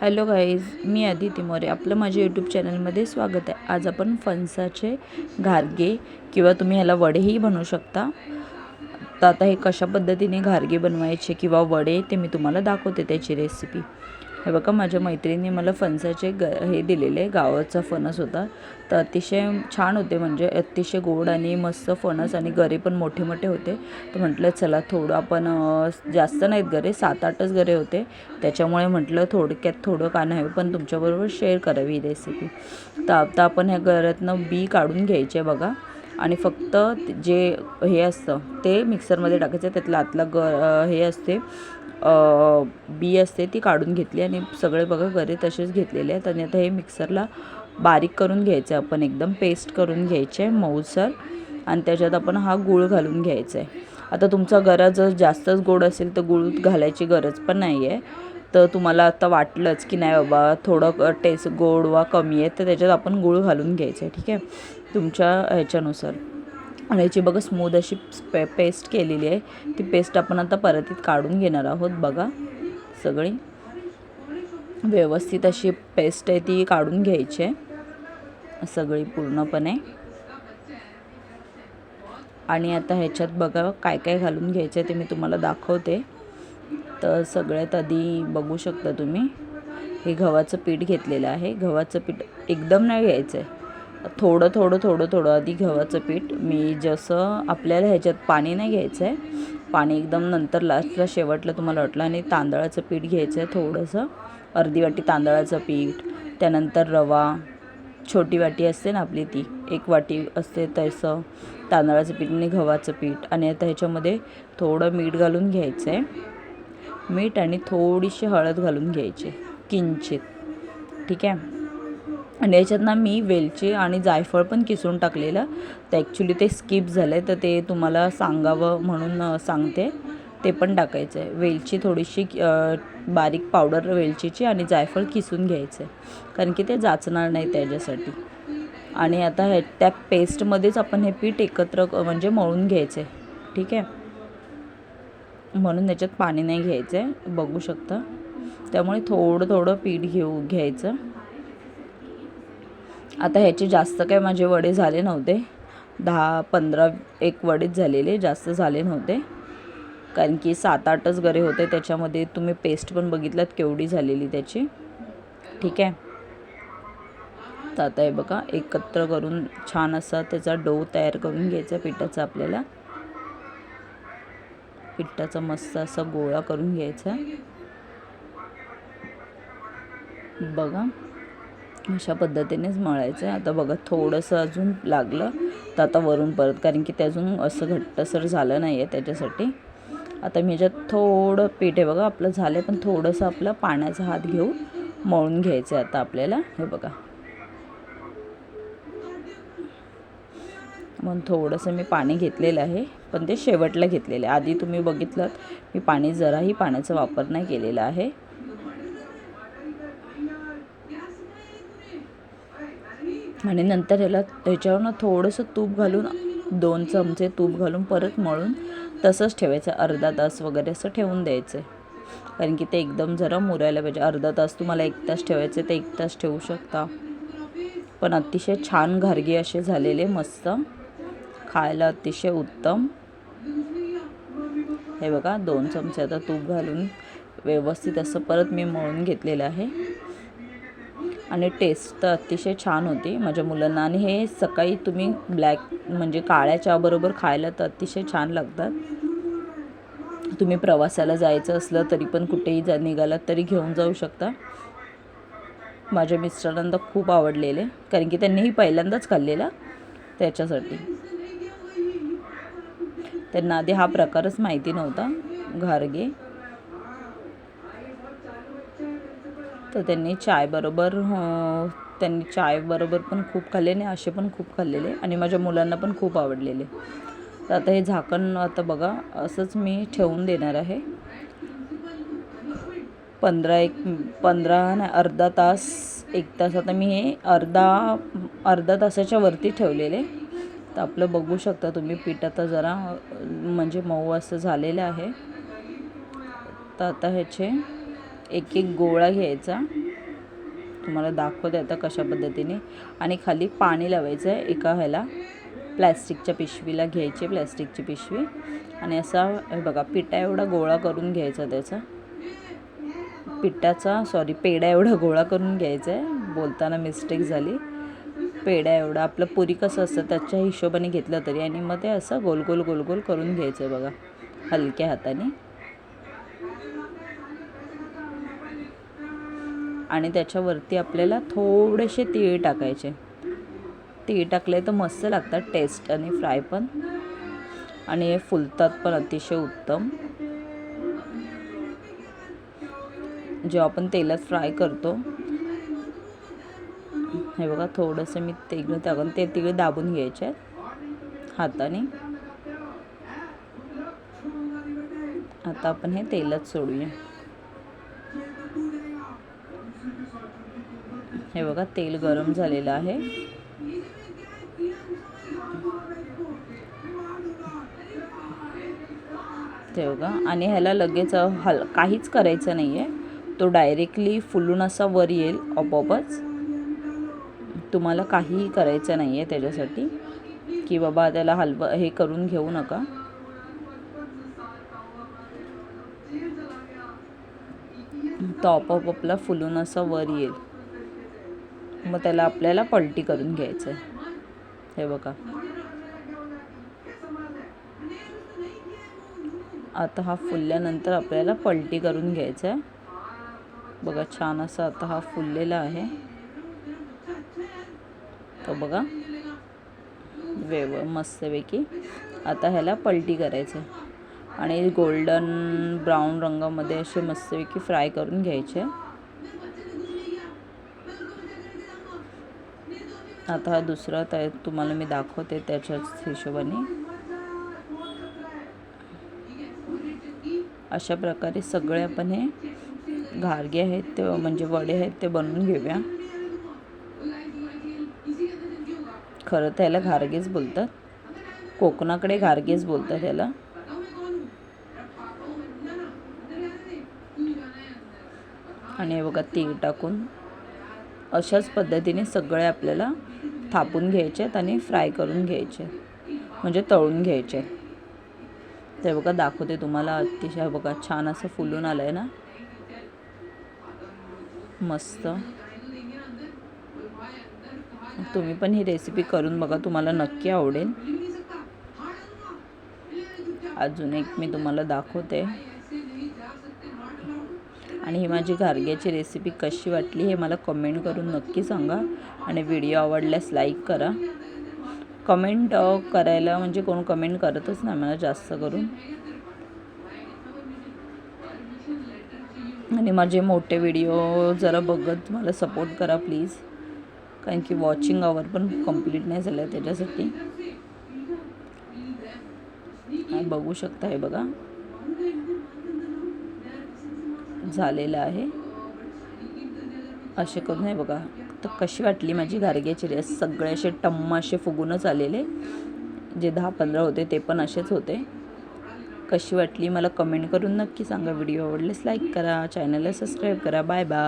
Hello guys मी आदिती मोरे आपलं माझ्या यूट्यूब चॅनलमध्ये स्वागत आहे. आज आपण फणसाचे घारगे किंवा तुम्ही ह्याला वडेही बनवू शकता. तर आता हे कशा पद्धतीने घारगे बनवायचे किंवा वडे ते मी तुम्हाला दाखवते त्याची रेसिपी हे बघा माझ्या मैत्रिणी मला फणसाचे ग हे दिलेले गावाचा फणस होता. तर अतिशय छान होते म्हणजे अतिशय गोड आणि मस्त फणस आणि गरे पण मोठे मोठे होते. तर म्हटलं चला थोडं आपण जास्त नाहीत गरे सात आठच गरे होते. त्याच्यामुळे म्हटलं थोडक्यात थोडं का नाही पण तुमच्याबरोबर शेअर करावी ही रेसिपी तर आता आपण ह्या गऱ्यातनं बी काढून घ्यायचे बघा. आणि फक्त जे हे असतं ते मिक्सरमध्ये टाकायचं त्यातलं आतला ग हे असते बी असते ती काढून घेतली आणि सगळे बघा गरे तसेच घेतलेले आहेत आणि आता हे मिक्सरला बारीक करून घ्यायचं आहे आपण एकदम पेस्ट करून घ्यायचे आहे मऊसर आणि त्याच्यात आपण हा गूळ घालून घ्यायचा आहे. आता तुमचा गरा जर जास्तच गोड असेल तर गूळ घालायची गरज पण नाही आहे. तर तुम्हाला आता वाटलंच की नाही बाबा थोडं टेस्ट गोड वा कमी आहे तर त्याच्यात आपण गूळ घालून घ्यायचं आहे ठीक आहे? तुमच्या ह्याच्यानुसार. आणि याची बघा स्मूद अशी पे पेस्ट केलेली आहे. ती पेस्ट आपण आता परतीत काढून घेणार आहोत बघा सगळी. व्यवस्थित अशी पेस्ट आहे ती काढून घ्यायची आहे. सगळी पूर्णपणे. आणि आता ह्याच्यात बघा काय काय घालून घ्यायचं आहे ते मी तुम्हाला दाखवते. तर सगळ्यात आधी बघू शकता तुम्ही. हे गव्हाचं पीठ घेतलेलं आहे. गव्हाचं पीठ एकदम नाही घ्यायचं आहे थोडं थोडं थोडं थोडं आधी गव्हाचं पीठ. मी जसं आपल्याला ह्याच्यात पाणी नाही घ्यायचं आहे पाणी एकदम नंतर लास्टला शेवटला तुम्हाला वाटलं आणि तांदळाचं पीठ घ्यायचं आहे थोडंसं. अर्धी वाटी तांदळाचं पीठ त्यानंतर रवा छोटी वाटी असते ना आपली ती एक वाटी असते तसं तांदळाचं पीठ आणि गव्हाचं पीठ. आणि आता ह्याच्यामध्ये थोडं मीठ घालून घ्यायचं आहे मीठ आणि थोडीशी हळद घालून घ्यायची किंचित. ठीक आहे? आणि याच्यात ना मी वेलची आणि जायफळ पण किसून टाकलेलं. तर ॲक्च्युली ते स्किप झालं आहे तर ते तुम्हाला सांगावं म्हणून सांगते. ते पण टाकायचं आहे वेलची थोडीशी बारीक पावडर वेलचीची आणि जायफळ किसून घ्यायचं आहे कारण की ते जाचणार नाही त्याच्यासाठी. आणि आता हे त्या पेस्टमध्येच आपण हे पीठ एकत्र म्हणजे मळून घ्यायचं आहे ठीक आहे? म्हणून त्याच्यात पाणी नाही घ्यायचं आहे बघू शकता. त्यामुळे थोडं थोडं पीठ घेऊ घ्यायचं. आता ह्याचे जास्त काय माझे वडे झाले नव्हते. दहा पंधरा एक वडेच झालेले जास्त झाले नव्हते. कारण की सात आठच गरे होते त्याच्यामध्ये तुम्ही पेस्ट पण बघितलात केवढी झालेली त्याची. ठीक आहे? तर आता हे बघा एकत्र करून छान असा त्याचा डो तयार करून घ्यायचा पिठाचा आपल्याला. पिठाचा मस्त असा गोळा करून घ्यायचा. बघा. अशा पद्धतीनेच मळायचं. आहे आता बघा थोडंसं अजून लागलं तर आता वरून परत कारण की ते अजून असं घट्टसर झालं नाही आहे त्याच्यासाठी. आता मी ह्याच्यात थोडं पीठ आहे बघा आपलं झालं आहे पण थोडंसं आपलं पाण्याचा हात घेऊन मळून घ्यायचं आहे आता आपल्याला. हे बघा. मग थोडंसं मी पाणी घेतलेलं आहे पण ते शेवटला घेतलेलं आहे. आधी तुम्ही बघितलं मी पाणी जराही पाण्याचा वापर नाही केलेला आहे. आणि नंतर ह्याला ह्याच्यावर ना थोडंसं तूप घालून दोन चमचे तूप घालून परत मळून तसंच ठेवायचं. अर्धा तास वगैरे असं ठेवून द्यायचं. कारण की ते एकदम जरा मुरायला पाहिजे. अर्धा तास तुम्हाला एक तास ठेवायचे ते एक तास ठेवू शकता. पण अतिशय छान घारगे असे झालेले मस्त. खायला अतिशय उत्तम. हे बघा दोन चमचे आता तूप घालून व्यवस्थित असं परत मी मळून घेतलेलं आहे. आणि टेस्ट तर अतिशय छान होती माझ्या मुलांना. आणि हे सकाळी तुम्ही ब्लॅक म्हणजे काळ्या चहाबरोबर खायला तर अतिशय छान लागतात. तुम्ही प्रवासाला जायचं असलं तरी पण कुठेही जा निघालात तरी घेऊन जाऊ शकता. माझ्या मिस्टरांना खूप आवडलेले कारण की त्यांनीही पहिल्यांदाच खाल्लेला त्याच्यासाठी. त्यांना आधी हा प्रकारच माहिती नव्हता घारगे. तर त्यांनी चायबरोबर त्यांनी चायबरोबर पण खूप खाल्ले आणि असे पण खूप खाल्लेले आणि माझ्या मुलांना पण खूप आवडलेले. तर आता हे झाकण आता बघा असंच मी ठेवून देणार आहे. पंधरा एक पंधरा नाही अर्धा तास एक तास आता मी हे अर्धा अर्धा तासाच्या वरती ठेवलेले. तर आपलं बघू शकता तुम्ही पीठ आता जरा म्हणजे मऊ असं झालेलं आहे. तर आता ह्याचे एक एक गोळा घ्यायचा. तुम्हाला दाखवते आता कशा पद्धतीने. आणि खाली पाणी लावायचं आहे एका ह्याला. प्लॅस्टिकच्या पिशवीला घ्यायची प्लॅस्टिकची पिशवी. आणि असा हे बघा पिठा एवढा गोळा करून घ्यायचा त्याचा. पिठाचा सॉरी पेढा एवढा गोळा करून घ्यायचा आहे. बोलताना मिस्टेक झाली. पेढा एवढा आपलं पुरी कसं असतं त्याच्या हिशोबाने घेतलं तरी. आणि मग ते असं गोल गोल गोल गोल करून घ्यायचं आहे बघा. हलक्या हाताने. आणि त्याच्यावरती आपल्याला थोडेसे तीळ टाकायचे. तीळ टाकले तर मस्त लागतात टेस्ट आणि फ्राय पण. आणि हे फुलतात पण अतिशय उत्तम. जेव्हा आपण तेलात फ्राय करतो हे बघा थोडंसं मी तेल टाकून ते तीळ दाबून घ्यायचे आहेत हाताने. आता आपण हे तेलात सोडूया. हे बघा तेल गरम झालेलं आहे. ते बघा आणि ह्याला लगेच हल काहीच करायचं नाही आहे तो डायरेक्टली फुलून असा वर येईल आपोआपच. तुम्हाला काहीही करायचं नाही आहे त्याच्यासाठी. की बाबा त्याला हलवा हे करून घेऊ नका. तो आपोआप आपला फुलून असा वर येईल. मग त्याला आपल्याला पलटी करून घ्यायचं आहे हे बघा. आता हा फुलल्यानंतर आपल्याला पलटी करून घ्यायचा आहे बघा छान असा आता हा फुललेला आहे. तो बघा. वेव मस्तपैकी. आता ह्याला पलटी करायचं आहे आणि गोल्डन ब्राऊन रंगामध्ये असे मस्तपैकी फ्राय करून घ्यायचे. आता हा दुसरा त्या तुम्हाला मी दाखवते त्याच्याच हिशोबाने. अशा प्रकारे सगळे आपण हे घारगे आहेत ते म्हणजे वडे आहेत ते बनवून घेऊया. खरं तर ह्याला घारगेच बोलतात. कोकणाकडे घारगेच बोलतात ह्याला. आणि हे बघा तीळ टाकून अशाच पद्धतीने सगळे आपल्याला थापून घ्यायचे आहेत आणि फ्राय करून घ्यायचे. म्हणजे तळून घ्यायचे. ते बघा दाखवते तुम्हाला. अतिशय बघा छान असं फुलून आलं आहे ना. मस्त. तुम्ही पण ही रेसिपी करून बघा. तुम्हाला नक्की आवडेल. अजून एक मी तुम्हाला दाखवते. आणि ही माझी घारग्याची रेसिपी कशी वाटली हे मला कमेंट करून नक्की सांगा. आणि व्हिडिओ आवडल्यास लाईक करा. कमेंट करायला म्हणजे कोण कमेंट करतच नाही मला जास्त करून. आणि माझे मोठे व्हिडिओ जरा बघत मला सपोर्ट करा प्लीज कारण की वॉचिंग आवर पण कंप्लीट नाही झालं त्याच्यासाठी. बघू शकता हे बघा. झालेलं आहे. असे करून हे बघा तर कशी वाटली माझी गारग्याची रेस? सगळे असे टम्म असे फुगूनच आलेले. जे दहा पंधरा होते ते पण असेच होते. कशी वाटली मला कमेंट करून नक्की सांगा. व्हिडिओ आवडलेस लाईक करा चॅनलला सबस्क्राईब करा. Bye bye